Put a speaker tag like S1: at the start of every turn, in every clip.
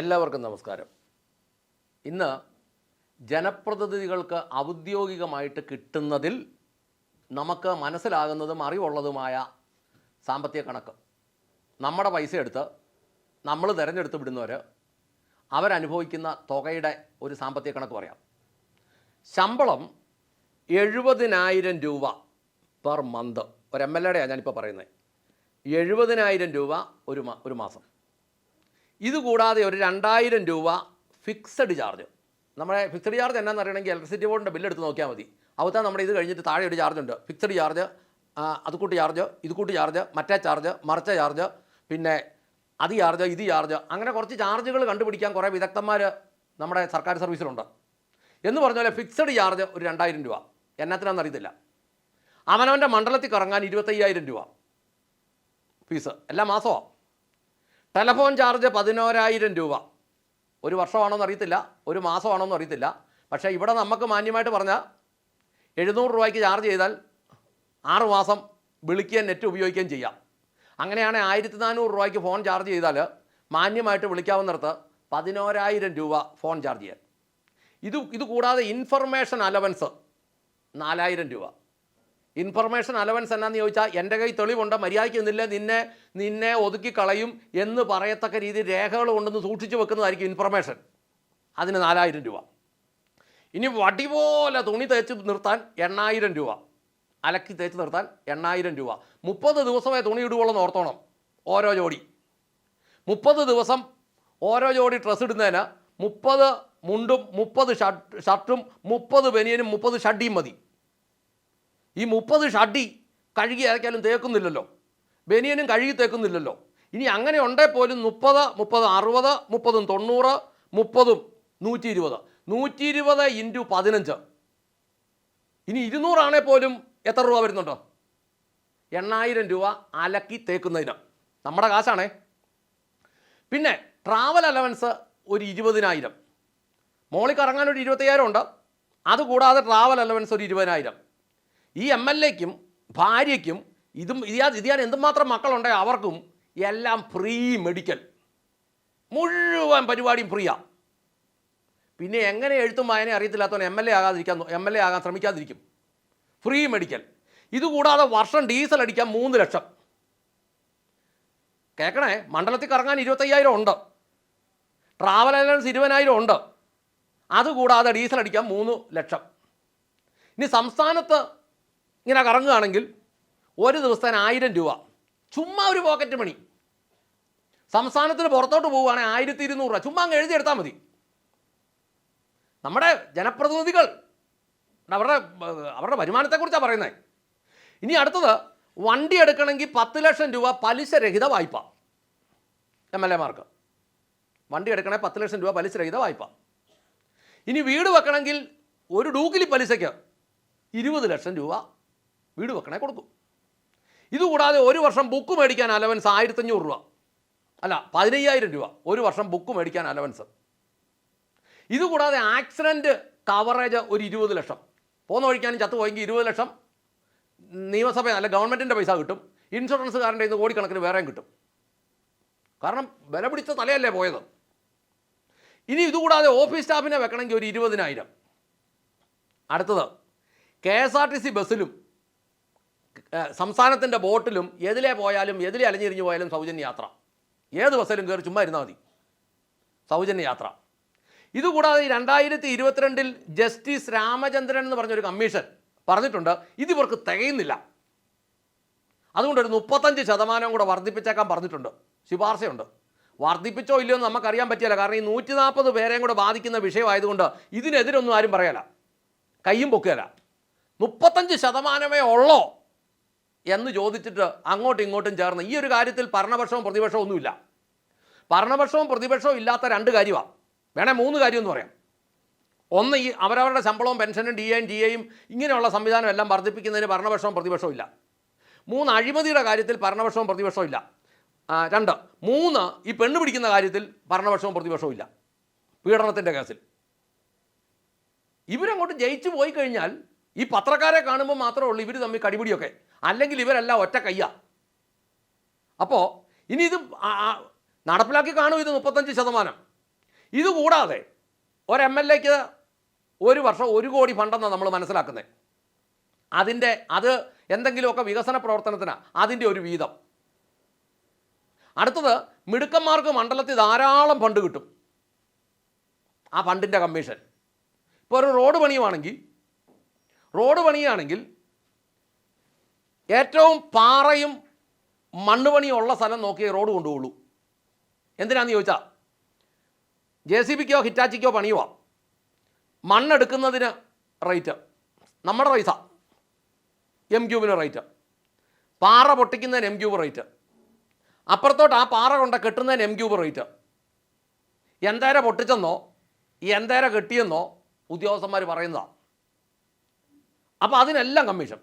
S1: എല്ലാവർക്കും നമസ്കാരം. ഇന്ന് ജനപ്രതിനിധികൾക്ക് ഔദ്യോഗികമായിട്ട് കിട്ടുന്നതിൽ നമുക്ക് മനസ്സിലാകുന്നതും അറിവുള്ളതുമായ സാമ്പത്തിക കണക്ക്. നമ്മുടെ പൈസ എടുത്ത് നമ്മൾ തിരഞ്ഞെടുത്ത് വിടുന്നവർ അവരനുഭവിക്കുന്ന തുകയുടെ ഒരു സാമ്പത്തിക കണക്ക് പറയാം. ശമ്പളം എഴുപതിനായിരം രൂപ പെർ മന്ത്. ഒരു എം എൽ എയുടെയാണ് ഞാനിപ്പോൾ പറയുന്നത് എഴുപതിനായിരം രൂപ ഒരു ഒരു മാസം. ഇത് കൂടാതെ ഒരു രണ്ടായിരം രൂപ ഫിക്സഡ് ചാർജ് നമ്മുടെ ഫിക്സഡ് ചാർജ് എന്നാന്ന് അറിയണമെങ്കിൽ ഇലക്ട്രിസിറ്റി ബോർഡിന്റെ ബില്ല് എടുത്ത് നോക്കിയാൽ മതി. അവത്താ നമ്മുടെ ഇത് കഴിഞ്ഞിട്ട് താഴെ ഒരു ചാർജ് ഉണ്ട്. ഫിക്സഡ് ചാർജ് അതുകൂട്ട് ചാർജ് ഇതുകൂട്ട് ചാർജ് മറ്റേ ചാർജ് മറിച്ച ചാർജ് പിന്നെ അത് ചാർജ് ഇത് ചാർജ് അങ്ങനെ കുറച്ച് ചാർജുകൾ കണ്ടുപിടിക്കാൻ കുറേ വിദഗ്ധന്മാർ നമ്മുടെ സർക്കാർ സർവീസിലുണ്ട്. എന്ന് പറഞ്ഞ പോലെ ഫിക്സഡ് ചാർജ് ഒരു രണ്ടായിരം രൂപ. എന്നാത്തിനാണെന്ന് അറിയത്തില്ല. അവനവന്റെ മണ്ഡലത്തിൽ കറങ്ങാൻ ഇരുപത്തയ്യായിരം രൂപ. ഫീസ് എല്ലാ മാസമാണ് ടെലഫോൺ ചാർജ് പതിനോരായിരം രൂപ. ഒരു വർഷമാണോന്ന് അറിയത്തില്ല ഒരു മാസമാണോന്ന് അറിയത്തില്ല. പക്ഷേ ഇവിടെ നമുക്ക് മാന്യമായിട്ട് പറഞ്ഞാൽ എഴുന്നൂറ് രൂപയ്ക്ക് ചാർജ് ചെയ്താൽ ആറ് മാസം വിളിക്കുകയും നെറ്റ് ഉപയോഗിക്കുകയും ചെയ്യാം. അങ്ങനെയാണെങ്കിൽ ആയിരത്തി നാനൂറ് രൂപയ്ക്ക് ഫോൺ ചാർജ് ചെയ്താൽ മാന്യമായിട്ട് വിളിക്കാവുന്നിടത്ത് പതിനോരായിരം രൂപ ഫോൺ ചാർജ് ചെയ്യാൻ. ഇത് ഇത് കൂടാതെ ഇൻഫർമേഷൻ അലവൻസ് നാലായിരം രൂപ. ഇൻഫർമേഷൻ അലവൻസ് എന്നാന്ന് ചോദിച്ചാൽ എന്റെ കൈ തെളിവുണ്ട് മര്യാദയ്ക്ക് നിന്നില്ല? നിന്നെ നിന്നെ ഒതുക്കി കളയും എന്ന് പറയത്തക്ക രീതിയിൽ രേഖകൾ കൊണ്ടുവന്ന് സൂക്ഷിച്ചു വെക്കുന്നതായിരിക്കും ഇൻഫർമേഷൻ അതിന് നാലായിരം രൂപ. ഇനി വടി പോലെ തുണി തേച്ച് നിർത്താൻ എണ്ണായിരം രൂപ. അലക്കി തേച്ച് നിർത്താൻ എണ്ണായിരം രൂപ. മുപ്പത് ദിവസമേ തുണി എന്ന് ഓർത്തോണം. ഓരോ ജോഡി. മുപ്പത് ദിവസം ഓരോ ജോഡി ഡ്രസ്സ് ഇടുന്നതിന് മുപ്പത് മുണ്ടും മുപ്പത് ഷർട്ടും മുപ്പത് ബനിയനും മുപ്പത് ഷഡ്ഡിയും മതി. ഈ മുപ്പത് ഷഡി കഴുകി അരയ്ക്കാലും തേക്കുന്നില്ലല്ലോ. ബനിയനും കഴുകി തേക്കുന്നില്ലല്ലോ. ഇനി അങ്ങനെ ഉണ്ടേ പോലും മുപ്പത് മുപ്പത് അറുപത് മുപ്പതും തൊണ്ണൂറ് മുപ്പതും നൂറ്റി ഇരുപത് നൂറ്റി ഇരുപത് ഇന്റു പതിനഞ്ച്. ഇനി ഇരുന്നൂറാണേ പോലും എത്ര രൂപ വരുന്നുണ്ടോ? എണ്ണായിരം രൂപ അലക്കി തേക്കുന്നതിന്. നമ്മുടെ കാശാണേ. പിന്നെ ട്രാവൽ അലവൻസ് ഒരു ഇരുപതിനായിരം. ഒരു ഇരുപത്തയ്യായിരം ഉണ്ട്. അതുകൂടാതെ ട്രാവൽ അലവൻസ് ഒരു ഇരുപതിനായിരം. ഈ എം എൽ എക്കും ഭാര്യയ്ക്കും ഇതും ഇതിയാ ഇതിയാൻ എന്തുമാത്രം മക്കളുണ്ടോ അവർക്കും എല്ലാം ഫ്രീ മെഡിക്കൽ മുഴുവൻ പരിപാടിയും ഫ്രീയാ പിന്നെ എങ്ങനെ എഴുത്തും വായന അറിയത്തില്ലാത്തവൻ എം എൽ എ ആകാതിരിക്കാൻ എം എൽ എ ആകാൻ ശ്രമിക്കാതിരിക്കും. ഫ്രീ മെഡിക്കൽ ഇതുകൂടാതെ വർഷം ഡീസൽ അടിക്കാൻ മൂന്ന് ലക്ഷം. കേൾക്കണേ മണ്ഡലത്തിൽ കറങ്ങാൻ ഇരുപത്തയ്യായിരം ഉണ്ട്. ട്രാവൽ അലവൻസ് ഇരുപതിനായിരം ഉണ്ട്. അതുകൂടാതെ ഡീസൽ അടിക്കാൻ മൂന്ന് ലക്ഷം. ഇനി സംസ്ഥാനത്ത് ഇങ്ങനെ കറങ്ങുകയാണെങ്കിൽ ഒരു ദിവസത്തിന് ആയിരം രൂപ. ചുമ്മാ ഒരു പോക്കറ്റ് മണി സംസ്ഥാനത്തിന് പുറത്തോട്ട് പോവുകയാണെങ്കിൽ ആയിരത്തി ഇരുന്നൂറ് രൂപ. ചുമ്മാ അങ്ങ് എഴുതിയെടുത്താൽ മതി. നമ്മുടെ ജനപ്രതിനിധികൾ അവരുടെ അവരുടെ വരുമാനത്തെക്കുറിച്ചാണ് പറയുന്നത് ഇനി അടുത്തത് വണ്ടി എടുക്കണമെങ്കിൽ പത്ത് ലക്ഷം രൂപ പലിശ രഹിത വായ്പ. എം എൽ എമാർക്ക്. വണ്ടി എടുക്കണേ പത്ത് ലക്ഷം രൂപ പലിശ രഹിത വായ്പ. ഇനി വീട് വെക്കണമെങ്കിൽ ഒരു ഡൂക്കിലി പലിശയ്ക്ക് ഇരുപത് ലക്ഷം രൂപ വീട് വെക്കണേ കൊടുക്കും. ഇതുകൂടാതെ ഒരു വർഷം ബുക്ക് മേടിക്കാൻ അലവൻസ് ആയിരത്തഞ്ഞൂറ് രൂപ. അല്ല പതിനയ്യായിരം രൂപ. ഒരു വർഷം ബുക്ക് മേടിക്കാൻ അലവൻസ് ഇതുകൂടാതെ ആക്സിഡന്റ് കവറേജ് ഒരു ഇരുപത് ലക്ഷം. പോന്ന വഴിക്കാനും ചത്തു പോയെങ്കിൽ ഇരുപത് ലക്ഷം. നിയമസഭ അല്ല ഗവൺമെന്റിന്റെ പൈസ കിട്ടും. ഇൻഷുറൻസുകാരന്റെ ഇന്ന് കോടിക്കണക്കിന് വേറെയും കിട്ടും. കാരണം വില പിടിച്ച തലയല്ലേ പോയത്. ഇനി ഇതുകൂടാതെ ഓഫീസ് സ്റ്റാഫിനെ വെക്കണമെങ്കിൽ ഒരു ഇരുപതിനായിരം. അടുത്തത് K S R T C ബസ്സിലും സംസ്ഥാനത്തിന്റെ ബോട്ടിലും എതിലെ പോയാലും എതിലെ അലഞ്ഞിരിഞ്ഞു പോയാലും സൗജന്യ യാത്ര. ഏത് ബസ്സിലും കയറി ചുമ്മാ ഇരുന്നാൽ മതി. സൗജന്യ യാത്ര. ഇതുകൂടാതെ രണ്ടായിരത്തി ഇരുപത്തിരണ്ടിൽ ജസ്റ്റിസ് രാമചന്ദ്രൻ എന്ന് പറഞ്ഞൊരു കമ്മീഷൻ പറഞ്ഞിട്ടുണ്ട്. ഇതിവർക്ക് തികയുന്നില്ല. അതുകൊണ്ട് ഒരു മുപ്പത്തഞ്ച് ശതമാനം കൂടെ വർദ്ധിപ്പിച്ചേക്കാൻ പറഞ്ഞിട്ടുണ്ട്. ശുപാർശയുണ്ട്. വർദ്ധിപ്പിച്ചോ ഇല്ലയോ എന്ന് നമുക്കറിയാൻ പറ്റിയല്ല കാരണം ഈ നൂറ്റി നാൽപ്പത് പേരെയും കൂടെ ബാധിക്കുന്ന വിഷയമായതുകൊണ്ട് ഇതിനെതിരൊന്നും ആരും പറയല. കയ്യും പൊക്കുകയല്ല മുപ്പത്തഞ്ച് ശതമാനമേ ഉള്ളോ? എന്ന് ചോദിച്ചിട്ട് അങ്ങോട്ടും ഇങ്ങോട്ടും ചേർന്ന് ഈ ഒരു കാര്യത്തിൽ ഭരണപക്ഷവും പ്രതിപക്ഷവും ഒന്നുമില്ല. ഭരണപക്ഷവും പ്രതിപക്ഷവും ഇല്ലാത്ത രണ്ട് കാര്യമാണ് വേണേ മൂന്ന് കാര്യം എന്ന് പറയാം. ഒന്ന് ഈ അവരവരുടെ ശമ്പളവും പെൻഷനും ഡി എയും ഡി എയും ഇങ്ങനെയുള്ള സംവിധാനം എല്ലാം വർദ്ധിപ്പിക്കുന്നതിന് ഭരണപക്ഷവും പ്രതിപക്ഷവും ഇല്ല. മൂന്ന് അഴിമതിയുടെ കാര്യത്തിൽ ഭരണപക്ഷവും പ്രതിപക്ഷവും ഇല്ല. രണ്ട് മൂന്ന് ഈ പെണ്ണ് പിടിക്കുന്ന കാര്യത്തിൽ ഭരണപക്ഷവും പ്രതിപക്ഷവും ഇല്ല. പീഡനത്തിന്റെ കേസിൽ. ഇവരങ്ങോട്ട് ജയിച്ചു പോയി കഴിഞ്ഞാൽ ഈ പത്രക്കാരെ കാണുമ്പോൾ മാത്രമേ ഉള്ളൂ ഇവർ തമ്മിൽ കടിപിടിയൊക്കെ. അല്ലെങ്കിൽ ഇവരെല്ലാം ഒറ്റ കയ്യാ. അപ്പോൾ ഇനി ഇത് നടപ്പിലാക്കി കാണും ഇത് മുപ്പത്തഞ്ച് ശതമാനം. ഇതുകൂടാതെ ഒരു എം എൽ എക്ക് ഒരു വർഷം ഒരു കോടി ഫണ്ടെന്നാണ് നമ്മൾ മനസ്സിലാക്കുന്നത് അതിന്റെ അത് എന്തെങ്കിലുമൊക്കെ വികസന പ്രവർത്തനത്തിനാണ് അതിന്റെ ഒരു വീതം. അടുത്തത് മിടുക്കന്മാർക്ക് മണ്ഡലത്തിൽ ധാരാളം ഫണ്ട് കിട്ടും. ആ ഫണ്ടിന്റെ കമ്മീഷൻ. ഇപ്പോൾ ഒരു റോഡ് പണിയുവാണെങ്കിൽ റോഡ് പണിയാണെങ്കിൽ ഏറ്റവും പാറയും മണ്ണ് പണിയും ഉള്ള സ്ഥലം നോക്കി റോഡ് കൊണ്ടുപോകുള്ളൂ. എന്തിനാന്ന് ചോദിച്ചാൽ ജെ സി ബിക്കോ ഹിറ്റാച്ചിക്കോ പണിയുവാ. മണ്ണെടുക്കുന്നതിന് റേറ്റ്. നമ്മുടെ പൈസ എം ക്യൂബിന് റേറ്റ്. പാറ പൊട്ടിക്കുന്നതിന് എം ക്യൂബ് റേറ്റ്. അപ്പുറത്തോട്ട് ആ പാറ കൊണ്ട് കെട്ടുന്നതിന് എം ക്യൂബ് റേറ്റ്. എന്തേര പൊട്ടിച്ചെന്നോ എന്തേര കെട്ടിയെന്നോ ഉദ്യോഗസ്ഥന്മാർ പറയുന്നതാണ് അപ്പോൾ അതിനെല്ലാം കമ്മീഷൻ.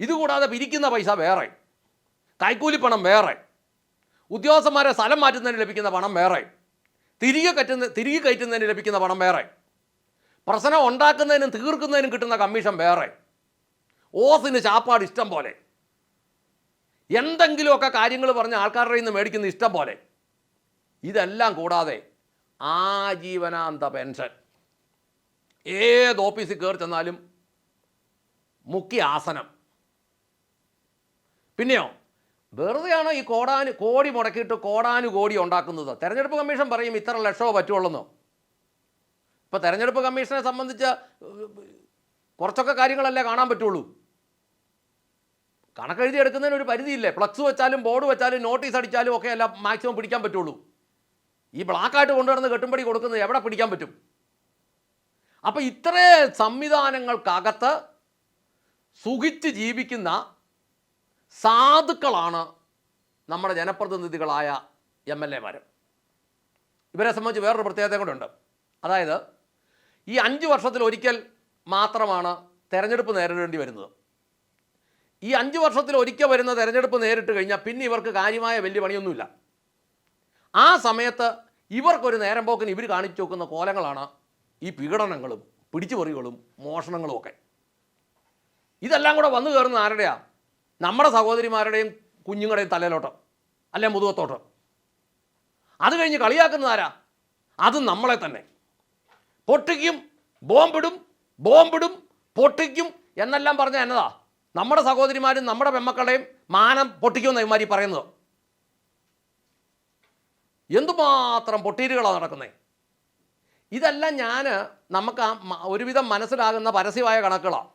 S1: ഇതുകൂടാതെ പിരിക്കുന്ന പൈസ വേറെ. കൈക്കൂലി പണം വേറെ. ഉദ്യോഗസ്ഥന്മാരെ സ്ഥലം മാറ്റുന്നതിന് ലഭിക്കുന്ന പണം വേറെ. തിരികെ കറ്റുന്ന തിരികെ കയറ്റുന്നതിന് ലഭിക്കുന്ന പണം വേറെ. പ്രശ്നം ഉണ്ടാക്കുന്നതിനും തീർക്കുന്നതിനും കിട്ടുന്ന കമ്മീഷൻ വേറെ. ഓസിന് ചാപ്പാട് ഇഷ്ടം പോലെ. എന്തെങ്കിലുമൊക്കെ കാര്യങ്ങൾ പറഞ്ഞ് ആൾക്കാരുടെ നിന്ന് മേടിക്കുന്ന ഇഷ്ടം പോലെ. ഇതെല്ലാം കൂടാതെ ആജീവനാന്ത പെൻഷൻ. ഏത് ഓഫീസിൽ കയറി ചെന്നാലും മുഖ്യ ആസനം പിന്നെയോ? വെറുതെയാണോ ഈ കോടാനു കോടി മുടക്കിയിട്ട് കോടാനു കോടി ഉണ്ടാക്കുന്നത്? തെരഞ്ഞെടുപ്പ് കമ്മീഷൻ പറയും ഇത്ര ലക്ഷമോ പറ്റുള്ളൂ ഇപ്പോൾ തെരഞ്ഞെടുപ്പ് കമ്മീഷനെ സംബന്ധിച്ച് കുറച്ചൊക്കെ കാര്യങ്ങളല്ലേ കാണാൻ പറ്റുള്ളൂ. കണക്കെഴുതി എടുക്കുന്നതിന് ഒരു പരിധിയില്ലേ? ഫ്ലക്സ് വെച്ചാലും ബോർഡ് വെച്ചാലും നോട്ടീസ് അടിച്ചാലും ഒക്കെ എല്ലാം മാക്സിമം പിടിക്കാൻ പറ്റുള്ളൂ. ഈ ബ്ലാക്കായിട്ട് കൊണ്ടുവന്ന് കെട്ടുംപടി കൊടുക്കുന്നത് എവിടെ പിടിക്കാൻ പറ്റും? അപ്പോൾ ഇത്രേ സംവിധാനങ്ങൾക്കകത്ത് സുഖിച്ച് ജീവിക്കുന്ന സാധുക്കളാണ് നമ്മുടെ ജനപ്രതിനിധികളായ എം എൽ എമാർ ഇവരെ സംബന്ധിച്ച് വേറൊരു പ്രത്യേകത കൂടെ അതായത് ഈ അഞ്ച് വർഷത്തിൽ ഒരിക്കൽ മാത്രമാണ് തെരഞ്ഞെടുപ്പ് നേരിടേണ്ടി വരുന്നത്. ഈ അഞ്ച് വർഷത്തിൽ ഒരിക്കൽ വരുന്ന തെരഞ്ഞെടുപ്പ് നേരിട്ട് കഴിഞ്ഞാൽ പിന്നെ ഇവർക്ക് കാര്യമായ വലിയ പണിയൊന്നുമില്ല. ആ സമയത്ത് ഇവർക്കൊരു നേരം പോക്കിന് ഇവർ കാണിച്ചു വെക്കുന്ന കോലങ്ങളാണ് ഈ പീഡനങ്ങളും പിടിച്ചുപറികളും മോഷണങ്ങളും ഒക്കെ. ഇതെല്ലാം കൂടെ വന്നു കയറുന്ന ആരുടെയാ? നമ്മുടെ സഹോദരിമാരുടെയും കുഞ്ഞുങ്ങളുടെയും തലയിലോട്ടോ അല്ലെ മുതുകത്തോട്ടം. അത് കഴിഞ്ഞ് കളിയാക്കുന്നത് ആരാ? അത് നമ്മളെ തന്നെ. പൊട്ടിക്കും ബോംബിടും ബോംബിടും പൊട്ടിക്കും എന്നെല്ലാം പറഞ്ഞ എന്നതാ? നമ്മുടെ സഹോദരിമാരും നമ്മുടെ പെമ്മക്കളുടെയും മാനം പൊട്ടിക്കുമെന്ന ഇമാരി പറയുന്നത്. എന്തുമാത്രം പൊട്ടീരുകളാണ് നടക്കുന്നത് ഇതെല്ലാം ഞാൻ നമുക്ക് ആ ഒരുവിധം മനസ്സിലാകുന്ന പരസ്യമായ കണക്കുകളാണ്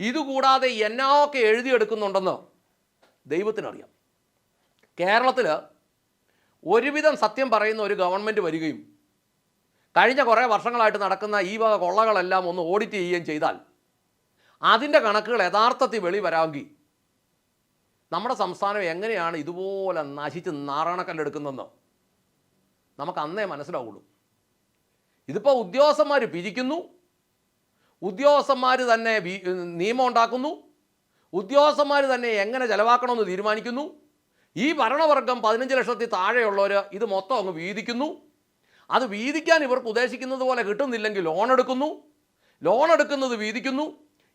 S1: ഇതുകൂടാതെ എന്നൊക്കെ എഴുതിയെടുക്കുന്നുണ്ടെന്ന് ദൈവത്തിനറിയാം. കേരളത്തിൽ ഒരുവിധം സത്യം പറയുന്ന ഒരു ഗവൺമെന്റ് വരികയും കഴിഞ്ഞ കുറേ വർഷങ്ങളായിട്ട് നടക്കുന്ന ഈ വക കൊള്ളകളെല്ലാം ഒന്ന് ഓഡിറ്റ് ചെയ്യുകയും ചെയ്താൽ അതിന്റെ കണക്കുകൾ യഥാർത്ഥത്തിൽ വെളി വരാമെങ്കിൽ നമ്മുടെ സംസ്ഥാനം എങ്ങനെയാണ് ഇതുപോലെ നശിച്ച് നാറാണക്കല്ലെടുക്കുന്നതെന്ന് നമുക്ക് അന്നേ മനസ്സിലാവുള്ളൂ. ഇതിപ്പോൾ ഉദ്യോഗസ്ഥന്മാർ പിരിക്കുന്നു ഉദ്യോഗസ്ഥന്മാർ തന്നെ നിയമം ഉണ്ടാക്കുന്നു. ഉദ്യോഗസ്ഥന്മാർ തന്നെ എങ്ങനെ ചെലവാക്കണമെന്ന് തീരുമാനിക്കുന്നു. ഈ ഭരണവർഗം പതിനഞ്ച് ലക്ഷത്തിൽ താഴെയുള്ളവർ ഇത് മൊത്തം അങ്ങ് വീതിക്കുന്നു. അത് വീതിക്കാൻ ഇവർക്ക് ഉദ്ദേശിക്കുന്നത് പോലെ കിട്ടുന്നില്ലെങ്കിൽ ലോൺ എടുക്കുന്നു. ലോൺ എടുക്കുന്നത് വീതിക്കുന്നു.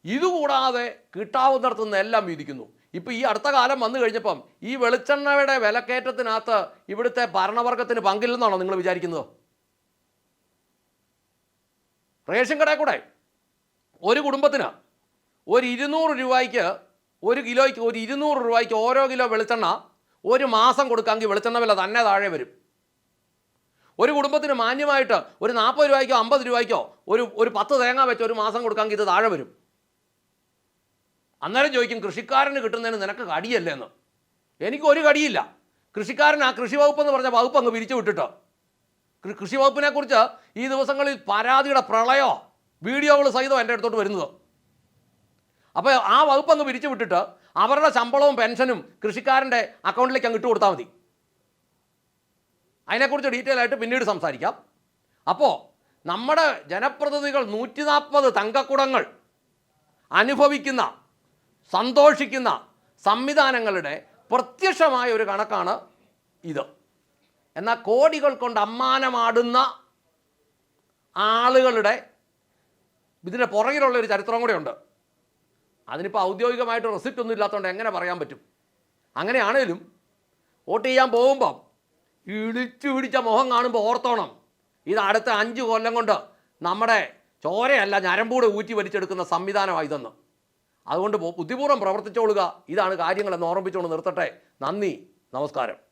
S1: ഇതുകൂടാതെ കിട്ടാവുന്നിടത്തു എല്ലാം വീതിക്കുന്നു. ഇപ്പോൾ ഈ അടുത്ത കാലം വന്നു കഴിഞ്ഞപ്പം ഈ വെളിച്ചെണ്ണയുടെ വിലക്കയറ്റത്തിനകത്ത് ഇവിടുത്തെ ഭരണവർഗത്തിന് പങ്കില്ലെന്നാണോ നിങ്ങൾ വിചാരിക്കുന്നത്? റേഷൻ കടയിൽ കൂടെ? ഒരു കുടുംബത്തിന് ഒരു ഇരുന്നൂറ് രൂപയ്ക്ക് ഒരു കിലോയ്ക്ക് ഒരു ഇരുന്നൂറ് രൂപയ്ക്ക് ഓരോ കിലോ വെളിച്ചെണ്ണ ഒരു മാസം കൊടുക്കാമെങ്കിൽ വെളിച്ചെണ്ണ വില തന്നെ താഴെ വരും. ഒരു കുടുംബത്തിന് മാന്യമായിട്ട് ഒരു നാൽപ്പത് രൂപയ്ക്കോ അമ്പത് രൂപയ്ക്കോ ഒരു ഒരു പത്ത് തേങ്ങ വെച്ച് ഒരു മാസം കൊടുക്കാമെങ്കിൽ ഇത് താഴെ വരും. അന്നേരം ചോദിക്കും കൃഷിക്കാരന് കിട്ടുന്നതിന് നിനക്ക് കടിയല്ലേ എന്ന്. എനിക്ക് ഒരു കടിയില്ല. കൃഷിക്കാരൻ ആ കൃഷി വകുപ്പ് എന്ന് പറഞ്ഞ വകുപ്പ് അങ്ങ് പിരിച്ചു വിട്ടിട്ട്. കൃഷി വകുപ്പിനെക്കുറിച്ച് ഈ ദിവസങ്ങളിൽ പരാതിയുടെ പ്രളയോ വീഡിയോകൾ സഹിതം എന്റെ അടുത്തോട്ട് വരുന്നത്. അപ്പോൾ ആ വകുപ്പ് അങ്ങ് പിരിച്ചു വിട്ടിട്ട് അവരുടെ ശമ്പളവും പെൻഷനും കൃഷിക്കാരന്റെ അക്കൗണ്ടിലേക്ക് അങ്ങ് ഇട്ട് കൊടുത്താൽ മതി. അതിനെക്കുറിച്ച് ഡീറ്റെയിൽ ആയിട്ട് പിന്നീട് സംസാരിക്കാം. അപ്പോൾ നമ്മുടെ ജനപ്രതിനിധികൾ നൂറ്റി നാൽപ്പത് തങ്കക്കുടങ്ങൾ അനുഭവിക്കുന്ന സന്തോഷിക്കുന്ന സംവിധാനങ്ങളുടെ പ്രത്യക്ഷമായ ഒരു കണക്കാണ് ഇത്. എന്നാൽ കോടികൾ കൊണ്ട് അമ്മാനമാടുന്ന ആളുകളുടെ ഇതിന്റെ പുറകിലുള്ള ഒരു ചരിത്രം കൂടെ ഉണ്ട്. അതിനിപ്പോൾ ഔദ്യോഗികമായിട്ട് റെസിപ്റ്റ് ഒന്നും ഇല്ലാത്തതുകൊണ്ട് എങ്ങനെ പറയാൻ പറ്റും? അങ്ങനെയാണേലും വോട്ട് ചെയ്യാൻ പോകുമ്പം ഇടിച്ചു പിടിച്ച മുഖം കാണുമ്പോൾ ഓർത്തോണം. ഇത് അടുത്ത അഞ്ച് കൊല്ലം കൊണ്ട് നമ്മുടെ ചോരയല്ല ഞരമ്പൂടെ ഊറ്റി വലിച്ചെടുക്കുന്ന സംവിധാനമാണ് ഇതെന്ന്. അതുകൊണ്ട് ബുദ്ധിപൂർവം പ്രവർത്തിച്ചോളുക. ഇതാണ് കാര്യങ്ങളെന്ന് ഓർമ്മിച്ചുകൊണ്ട് നിർത്തട്ടെ. നന്ദി. നമസ്കാരം.